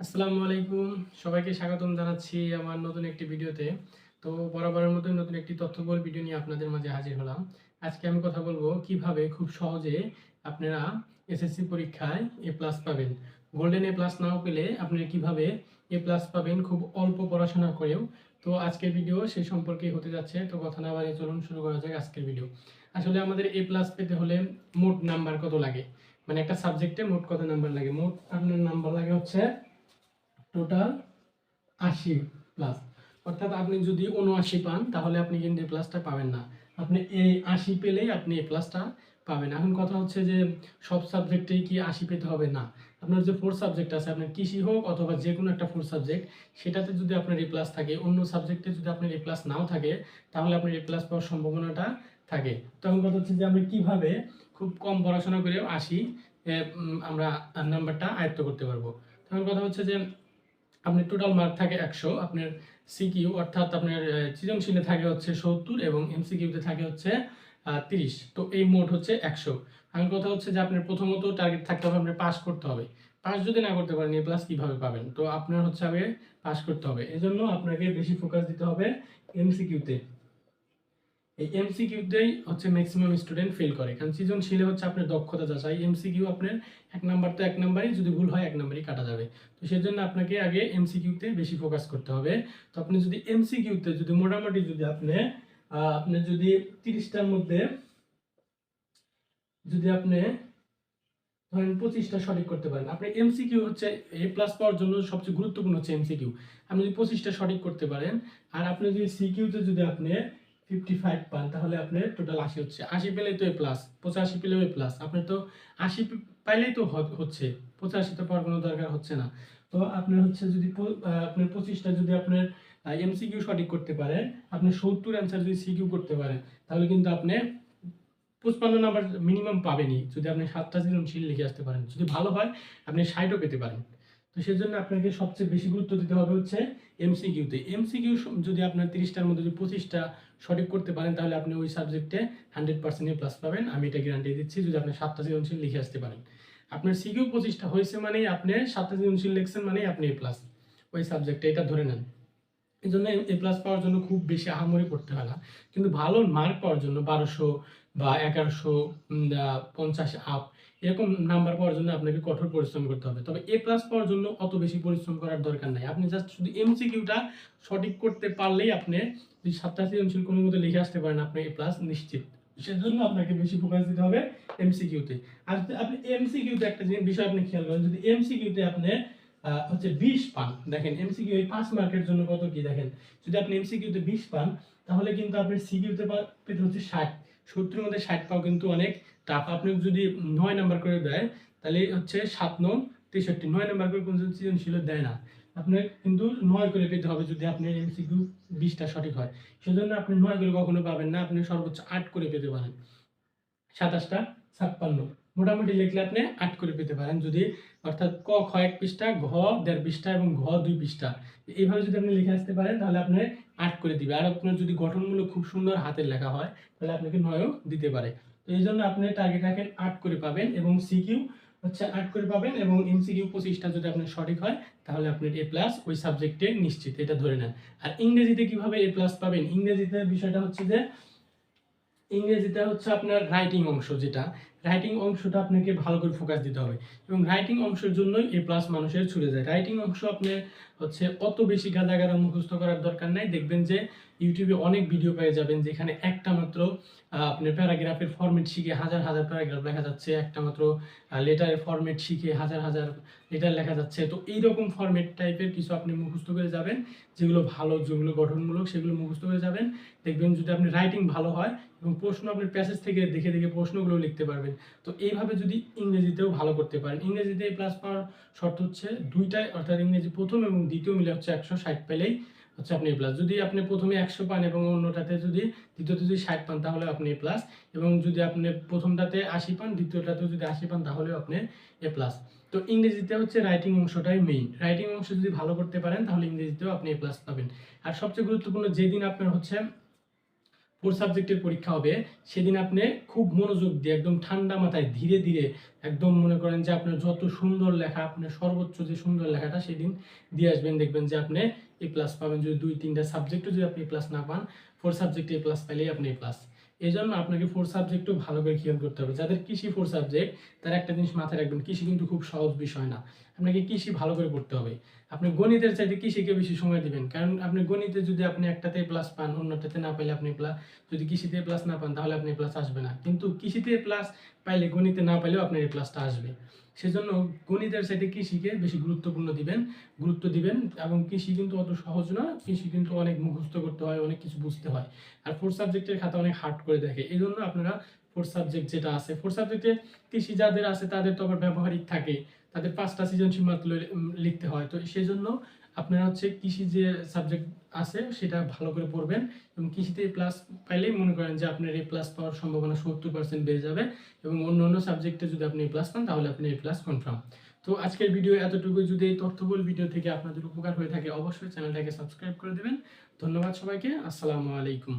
আসসালামু আলাইকুম। সবাইকে স্বাগতম জানাচ্ছি আমার নতুন একটি ভিডিওতে। তো বরাবরের মতো নতুন একটি তথ্যবল ভিডিও নিয়ে আপনাদের মাঝে হাজির হলাম। আজকে আমি কথা বলব কীভাবে খুব সহজে আপনারা এসএসসি পরীক্ষায় এ প্লাস পাবেন। গোল্ডেন এ প্লাস নাও পেলে আপনারা কীভাবে এ প্লাস পাবেন খুব অল্প পড়াশোনা করেও। তো আজকের ভিডিও সেই সম্পর্কে হতে যাচ্ছে। তো কথা না বাড়িয়ে চলুন শুরু করা যাক আজকের ভিডিও। আসলে আমাদের এ প্লাস পেতে হলে মোট নাম্বার কত লাগে? মানে একটা সাবজেক্টে মোট কত নাম্বার লাগে? মোট আপনার নাম্বার লাগে হচ্ছে টোটাল আশি প্লাস অর্থাৎ আপনি যদি উনআশি পান, তাহলে আপনি কিন্তু এ প্লাসটা পাবেন না। আপনি এই আশি পেলেই আপনি এ প্লাসটা পাবেন। এখন কথা হচ্ছে যে, সব সাবজেক্টেই কি আশি পেতে হবে? না। আপনার যে ফোর সাবজেক্ট আছে, আপনার কৃষি হোক অথবা যে কোনো একটা ফোর সাবজেক্ট সেটাতে যদি আপনার এ প্লাস থাকে, অন্য সাবজেক্টে যদি আপনার এ প্লাস নাও থাকে, তাহলে আপনার এ প্লাস পাওয়ার সম্ভাবনাটা থাকে। তখন কথা হচ্ছে যে, আমরা কীভাবে খুব কম পড়াশোনা করেও আশি আমরা নাম্বারটা আয়ত্ত করতে পারব? তখন কথা হচ্ছে যে আপনার টোটাল মার্ক থাকে একশো, আপনার সিকিউ অর্থাৎ আপনার সৃজনশীলে থাকে হচ্ছে সত্তর এবং এমসিকিউতে থাকে হচ্ছে তিরিশ। তো এই মোট হচ্ছে একশো। আমি কথা হচ্ছে যে আপনার প্রথমত টার্গেট থাকতে হবে, আপনার পাস করতে হবে। পাস যদি না করতে পারেন এ প্লাস কীভাবে পাবেন? তো আপনার হচ্ছে আগে পাস করতে হবে। এজন্য আপনাকে বেশি ফোকাস দিতে হবে এমসিকিউতে এই এমসিকিউতেই হচ্ছে ম্যাক্সিমাম স্টুডেন্ট ফেল করে। কারণ সৃজনশীলে হচ্ছে আপনার দক্ষতা যাচাই এমসিকিউ আপনার এক নাম্বার তো এক নাম্বারই যদি ভুল হয় এক নাম্বারই কাটা যাবে। তো সেজন্য আপনাকে আগে এমসিকিউতে বেশি ফোকাস করতে হবে। তো আপনি যদি এমসিকিউতে যদি মোটামুটি যদি আপনি আপনি যদি তিরিশটার মধ্যে যদি আপনি ধরেন পঁচিশটা সঠিক করতে পারেন। আপনি এমসিকিউ হচ্ছে এ প্লাস পাওয়ার জন্য সবচেয়ে গুরুত্বপূর্ণ হচ্ছে এমসিকিউ আপনি যদি পঁচিশটা সঠিক করতে পারেন, আর আপনি যদি সিকিউতে যদি আপনি ফিফটি ফাইভ পান, তাহলে আপনার টোটাল আশি হচ্ছে। আশি পেলেই তো এ প্লাস পঁচাশি পেলেও এ প্লাস আপনার তো আশি পাইলেই তো হচ্ছে। পঁচাশি তো পাওয়ার কোনো দরকার হচ্ছে না। তো আপনার হচ্ছে যদি আপনার পঁচিশটা যদি আপনার এমসিকিউ সঠিক করতে পারেন আপনি সত্তর অ্যান্সার যদি সিকিউ করতে পারেন, তাহলে কিন্তু আপনি পঁচপান্ন নাম্বার মিনিমাম পাবেনই। যদি আপনি সাতটা সৃজনশীল লিখে আসতে পারেন। যদি ভালো হয়, আপনি ষাটও পেতে পারেন। তো সেজন্য আপনাকে সবচেয়ে বেশি গুরুত্ব দিতে হবে হচ্ছে এমসিকিউতে এমসিকিউ যদি আপনার তিরিশটার মধ্যে যদি পঁচিশটা সঠিক করতে পারেন, তাহলে আপনি ওই সাবজেক্টে হান্ড্রেড পার্সেন্ট প্লাস পাবেন। আমি এটা গ্যারান্টি দিচ্ছি, যদি আপনি সাতটা সৃজনশীল লিখে আসতে পারেন। আপনার সিকিউ পঁচিশটা হয়েছে মানেই আপনি সাতটা সৃজনশীল লিখছেন মানেই আপনি এ প্লাস ওই সাবজেক্টে এটা ধরে নেন। এই জন্য এ প্লাস পাওয়ার জন্য খুব বেশি আহামরি পড়তে হয় না। কিন্তু ভালো মার্ক পাওয়ার জন্য বারোশো বা এগারোশো পঞ্চাশ আপ এরকম নাম্বার পাওয়ার জন্য আপনাকে কঠোর পরিশ্রম করতে হবে। তবে এ প্লাস পাওয়ার জন্য অত বেশি পরিশ্রম করার দরকার নাই। আপনি জাস্ট শুধু এমসিকিউটা সঠিক করতে পারলেই আপনি যদি সাতটা সৃজনশীল কোনো মতো লিখে আসতে পারেন আপনি এ প্লাস নিশ্চিত। সেজন্য আপনাকে বেশি ফোকাস দিতে হবে এমসিকিউতে আর আপনি এমসিকিউতে একটা জিনিস, বিষয় আপনি খেয়াল করেন, যদি এমসিকিউতে আপনি হচ্ছে বিশ পান। দেখেন এমসিকিউ এই পাঁচ মার্কের জন্য কত কি দেখেন? যদি আপনি এমসিকিউতে বিশ পান, তাহলে কিন্তু আপনি সিকিউতে পেতে হচ্ছে ষাট। সত্তরের মধ্যে ষাট পাও কিন্তু অনেক টাফ আপনি যদি নয় নাম্বার করে দেয়, তাহলে হচ্ছে সাত নং তেষট্টি। নয় নাম্বার করে কোনো সৃজনশীল দেয় না। আপনার কিন্তু নয় করে পেতে হবে যদি আপনি এমসিকিউ বিশটা সঠিক হয়। সেজন্য আপনি নয় করে কখনো পাবেন না, আপনি সর্বোচ্চ আট করে পেতে পারেন। সাতাশটা ছাপ্পান্ন। মোটামুটি লিখলে আপনি আট করে পেতে পারেন। যদি অর্থাৎ ক, খ এক পৃষ্ঠা, ঘ দেড় পৃষ্ঠা এবং ঘ দুই পৃষ্ঠা। এইভাবে যদি আপনি লিখে আসতে পারেন, তাহলে আপনি আট করে দিবে। আর আপনার যদি গঠনমূলক খুব সুন্দর হাতের লেখা হয়, তাহলে আপনাকে নয়ও দিতে পারে। তো এই জন্য আপনি টার্গেট রাখেন আট করে পাবেন এবং সিকিউ হচ্ছে আট করে পাবেন এবং এমসিকিউ পঁচিশটা যদি আপনার সঠিক হয়, তাহলে আপনি এ প্লাস ওই সাবজেক্টে নিশ্চিত, এটা ধরে নেন। আর ইংরেজিতে কীভাবে এ প্লাস পাবেন? ইংরেজিতে বিষয়টা হচ্ছে যে, ইংরেজিতে হচ্ছে আপনার রাইটিং অংশ যেটা রাইটিং অংশটা আপনাকে ভালো করে ফোকাস দিতে হবে। এবং রাইটিং অংশের জন্যই এ প্লাস মানুষের ছুটে যায়। রাইটিং অংশ আপনি হচ্ছে অত বেশি গাদা গাদা মুখস্থ করার দরকার নাই। দেখবেন যে ইউটিউবে অনেক ভিডিও পেয়ে যাবেন যেখানে একটা মাত্র আপনার প্যারাগ্রাফের ফরম্যাট শিখে হাজার হাজার প্যারাগ্রাফ লেখা যাচ্ছে। একটা মাত্র লেটারের ফরম্যাট শিখে হাজার হাজার লেটার লেখা যাচ্ছে। তো এইরকম ফরম্যাট টাইপের কিছু আপনি মুখস্থ করে যাবেন, যেগুলো ভালো, যেগুলো গঠনমূলক, সেগুলো মুখস্থ করে যাবেন। দেখবেন যদি আপনি রাইটিং ভালো হয় এবং প্রশ্ন আপনি প্যাসেজ থেকে দেখে দেখে প্রশ্নগুলো লিখতে পারবেন। তো এইভাবে যদি ইংরেজিতেও ভালো করতে পারেন। ইংরেজিতে প্লাস পাওয়ার শর্ত হচ্ছে দুইটাই, অর্থাৎ ইংরেজি প্রথম এবং দ্বিতীয় মিলে হচ্ছে একশো ষাট পেলেই হচ্ছে আপনি প্লাস যদি আপনি প্রথমে একশো পান এবং অন্যটাতে যদি দ্বিতীয়তে যদি ষাট পান, তাহলে আপনি প্লাস এবং যদি আপনি প্রথমটাতে আশি পান দ্বিতীয়টাতে যদি আশি পান, তাহলেও আপনি এ প্লাস তো ইংরেজিতে হচ্ছে রাইটিং অংশটাই মেইন রাইটিং অংশ যদি ভালো করতে পারেন, তাহলে ইংরেজিতেও আপনি এ প্লাস পাবেন। আর সবচেয়ে গুরুত্বপূর্ণ যেদিন আপনার হচ্ছে ফোর সাবজেক্টের পরীক্ষা হবে, সেদিন আপনি খুব মনোযোগ দিয়ে একদম ঠান্ডা মাথায় ধীরে ধীরে একদম মনে করেন যে আপনার যত সুন্দর লেখা, আপনার সর্বোচ্চ যে সুন্দর লেখাটা সেদিন দিয়ে আসবেন, দেখবেন যে আপনি এ প্লাস পাবেন। যদি দুই, তিনটা সাবজেক্টও যদি আপনি প্লাস না পান ফোর সাবজেক্টে এ প্লাস পাইলেই আপনি এ প্লাস এই জন্য আপনাকে ফোর সাবজেক্টও ভালো করে খেয়াল করতে হবে। যাদের কৃষি ফোর সাবজেক্ট তারা একটা জিনিস মাথায় রাখবেন, কৃষি কিন্তু খুব সহজ বিষয় না। আপনাকে কৃষি ভালো করে পড়তে হবে। আপনি গণিতের চাইতে কৃষিকে বেশি সময় দিবেন। কারণ আপনি গণিতে যদি আপনি একটাতে প্লাস পান, অন্যটাতে না পাইলে আপনি প্লাস যদি কৃষিতে প্লাস না পান, তাহলে আপনি প্লাস আসবে না। কিন্তু কৃষিতে প্লাস পাইলে গণিতে না পাইলেও আপনার এই প্লাসটা আসবে। সেজন্য গণিতের সাইডে কৃষিকে বেশি গুরুত্বপূর্ণ দিবেন, গুরুত্ব দিবেন এবং কৃষি কিন্তু অত সহজ না কৃষি কিন্তু অনেক মুখস্থ করতে হয়, অনেক কিছু বুঝতে হয়। আর ফোর সাবজেক্টের খাতা অনেক হার্ড করে দেখে এই জন্য আপনারা ফোর সাবজেক্ট যেটা আছে ফোর সাবজেক্টে কৃষি যাদের আছে তাদের তো আবার ব্যবহারিক থাকে, তাদের পাঁচটা সৃজনশীল মাত্র লিখতে হয়, তো সেই জন্য আপনারা হচ্ছে কৃষি যে সাবজেক্ট আছে সেটা ভালো করে পড়বেন এবং কৃষিতে প্লাস পাইলেই মনে করেন যে আপনার এ প্লাস পাওয়ার সম্ভাবনা সত্তর পার্সেন্ট বেড়ে যাবে এবং অন্য অন্য সাবজেক্টে যদি আপনি প্লাস পান, তাহলে আপনি এ প্লাস কনফার্ম তো আজকের ভিডিও এতটুকু যদি এই তথ্যবল ভিডিও থেকে আপনাদের উপকার হয়ে থাকে, অবশ্যই চ্যানেলটাকে সাবস্ক্রাইব করে দেবেন। ধন্যবাদ সবাইকে। আসসালামু আলাইকুম।